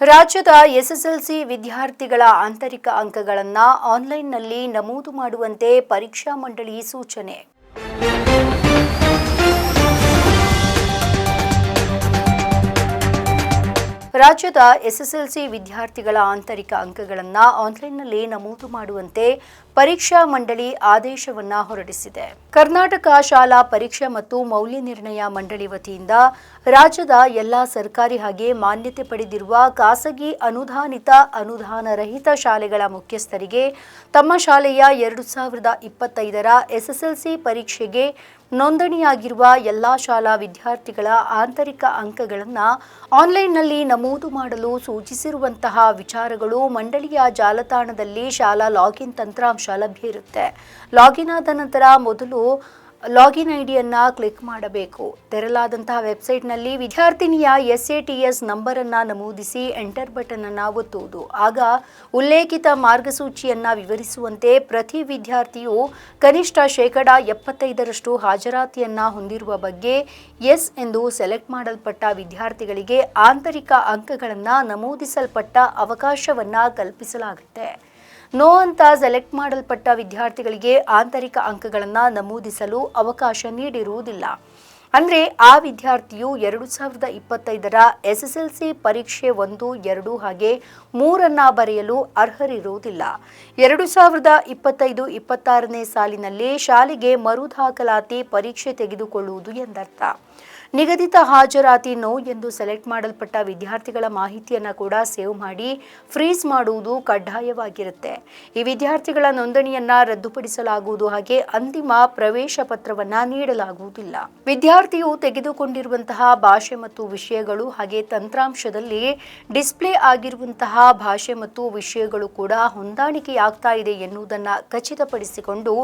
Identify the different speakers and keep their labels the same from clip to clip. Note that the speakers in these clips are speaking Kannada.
Speaker 1: ರಾಜ್ಯದ ಎಸ್ಎಸ್ಎಲ್ಸಿ ವಿದ್ಯಾರ್ಥಿಗಳ ಆಂತರಿಕ ಅಂಕಗಳನ್ನು ಆನ್ಲೈನ್ನಲ್ಲಿ ನಮೂದು ಮಾಡುವಂತೆ ಪರೀಕ್ಷಾ ಮಂಡಳಿ ಸೂಚನೆ. ರಾಜ್ಯದ ಎಸ್ಎಸ್ಎಲ್ಸಿ ವಿದ್ಯಾರ್ಥಿಗಳ ಆಂತರಿಕ ಅಂಕಗಳನ್ನು ಆನ್ಲೈನ್ನಲ್ಲಿ ನಮೂದು ಮಾಡುವಂತೆ ಪರೀಕ್ಷಾ ಮಂಡಳಿ ಆದೇಶವನ್ನ ಹೊರಡಿಸಿದೆ. ಕರ್ನಾಟಕ ಶಾಲಾ ಪರೀಕ್ಷಾ ಮತ್ತು ಮೌಲ್ಯ ನಿರ್ಣಯ ಮಂಡಳಿ ವತಿಯಿಂದ ರಾಜ್ಯದ ಎಲ್ಲಾ ಸರ್ಕಾರಿ ಹಾಗೆ ಮಾನ್ಯತೆ ಪಡೆದಿರುವ ಖಾಸಗಿ ಅನುದಾನಿತ ಅನುದಾನ ರಹಿತ ಶಾಲೆಗಳ ಮುಖ್ಯಸ್ಥರಿಗೆ ತಮ್ಮ ಶಾಲೆಯ ಎರಡು ಸಾವಿರದ ಇಪ್ಪತ್ತೈದರ ಎಸ್ಎಸ್ಎಲ್ಸಿ ಪರೀಕ್ಷೆಗೆ ನೋಂದಣಿಯಾಗಿರುವ ಎಲ್ಲಾ ಶಾಲಾ ವಿದ್ಯಾರ್ಥಿಗಳ ಆಂತರಿಕ ಅಂಕಗಳನ್ನು ಆನ್ಲೈನ್ನಲ್ಲಿ ನಮೂದು ಮಾಡಲು ಸೂಚಿಸಿರುವಂತಹ ವಿಚಾರಗಳು ಮಂಡಳಿಯ ಜಾಲತಾಣದಲ್ಲಿ ಶಾಲಾ ಲಾಗಿನ್ ತಂತ್ರಾಂಶ ಲಭ್ಯ ಇರುತ್ತೆ. ಲಾಗಿನ್ ಆದ ನಂತರ ಮೊದಲು ಲಾಗಿನ್ ಐಡಿಯನ್ನು ಕ್ಲಿಕ್ ಮಾಡಬೇಕು. ತೆರಲಾದಂತಹ ವೆಬ್ಸೈಟ್ನಲ್ಲಿ ವಿದ್ಯಾರ್ಥಿನಿಯ ಎಸ್ ಎ ಟಿ ಎಸ್ ನಂಬರನ್ನು ನಮೂದಿಸಿ ಎಂಟರ್ ಬಟನನ್ನು ಒತ್ತುವುದು. ಆಗ ಉಲ್ಲೇಖಿತ ಮಾರ್ಗಸೂಚಿಯನ್ನು ವಿವರಿಸುವಂತೆ ಪ್ರತಿ ವಿದ್ಯಾರ್ಥಿಯು ಕನಿಷ್ಠ ಶೇಕಡ ಎಪ್ಪತ್ತೈದರಷ್ಟು ಹಾಜರಾತಿಯನ್ನು ಹೊಂದಿರುವ ಬಗ್ಗೆ ಎಸ್ ಎಂದು ಸೆಲೆಕ್ಟ್ ಮಾಡಲ್ಪಟ್ಟ ವಿದ್ಯಾರ್ಥಿಗಳಿಗೆ ಆಂತರಿಕ ಅಂಕಗಳನ್ನು ನಮೂದಿಸಲ್ಪಟ್ಟ ಅವಕಾಶವನ್ನು ಕಲ್ಪಿಸಲಾಗುತ್ತೆ. ನೋ ಅಂತ ಸೆಲೆಕ್ಟ್ ಮಾಡಲ್ಪಟ್ಟ ವಿದ್ಯಾರ್ಥಿಗಳಿಗೆ ಆಂತರಿಕ ಅಂಕಗಳನ್ನು ನಮೂದಿಸಲು ಅವಕಾಶ ನೀಡಿರುವುದಿಲ್ಲ. ಅಂದರೆ ಆ ವಿದ್ಯಾರ್ಥಿಯು ಎರಡು ಸಾವಿರದ ಇಪ್ಪತ್ತೈದರ ಎಸ್ ಎಸ್ ಎಲ್ ಸಿ ಪರೀಕ್ಷೆ ಒಂದು, ಎರಡು ಹಾಗೆ ಮೂರನ್ನ ಬರೆಯಲು ಅರ್ಹರಿರುವುದಿಲ್ಲ. ಎರಡು ಸಾವಿರದ ಇಪ್ಪತ್ತೈದು, ಇಪ್ಪತ್ತಾರನೇ ಸಾಲಿನಲ್ಲಿ ಶಾಲೆಗೆ ಮರು ದಾಖಲಾತಿ ಪರೀಕ್ಷೆ ತೆಗೆದುಕೊಳ್ಳುವುದು ಎಂದರ್ಥ. ನಿಗದಿತ ಹಾಜರಾತಿ ನೋ ಎಂದು ಸೆಲೆಕ್ಟ್ ಮಾಡಲ್ಪಟ್ಟ ವಿದ್ಯಾರ್ಥಿಗಳ ಮಾಹಿತಿಯನ್ನು ಕೂಡ ಸೇವ್ ಮಾಡಿ ಫ್ರೀಸ್ ಮಾಡುವುದು ಕಡ್ಡಾಯವಾಗಿರುತ್ತೆ. ಈ ವಿದ್ಯಾರ್ಥಿಗಳ ನೋಂದಣಿಯನ್ನ ರದ್ದುಪಡಿಸಲಾಗುವುದು ಹಾಗೆ ಅಂತಿಮ ಪ್ರವೇಶ ಪತ್ರವನ್ನ ನೀಡಲಾಗುವುದಿಲ್ಲ. ವಿದ್ಯಾರ್ಥಿಯು ತೆಗೆದುಕೊಂಡಿರುವಂತಹ ಭಾಷೆ ಮತ್ತು ವಿಷಯಗಳು ಹಾಗೆ ತಂತ್ರಾಂಶದಲ್ಲಿ ಡಿಸ್ಪ್ಲೇ ಆಗಿರುವಂತಹ ಭಾಷೆ ಮತ್ತು ವಿಷಯಗಳು ಕೂಡ ಹೊಂದಾಣಿಕೆಯಾಗ್ತಾ ಇದೆ ಎನ್ನುವುದನ್ನು ಖಚಿತಪಡಿಸಿಕೊಂಡು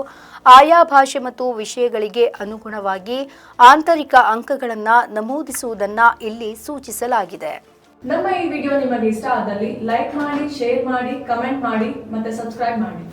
Speaker 1: ಆಯಾ ಭಾಷೆ ಮತ್ತು ವಿಷಯಗಳಿಗೆ ಅನುಗುಣವಾಗಿ ಆಂತರಿಕ ಅಂಕಗಳನ್ನು ನಮೂದಿಸುವುದನ್ನ ಇಲ್ಲಿ ಸೂಚಿಸಲಾಗಿದೆ.
Speaker 2: ನಮ್ಮ ಈ ವಿಡಿಯೋ ನಿಮಗೆ ಇಷ್ಟ ಆದಲ್ಲಿ ಲೈಕ್ ಮಾಡಿ, ಶೇರ್ ಮಾಡಿ, ಕಮೆಂಟ್ ಮಾಡಿ ಮತ್ತೆ ಸಬ್ಸ್ಕ್ರೈಬ್ ಮಾಡಿ.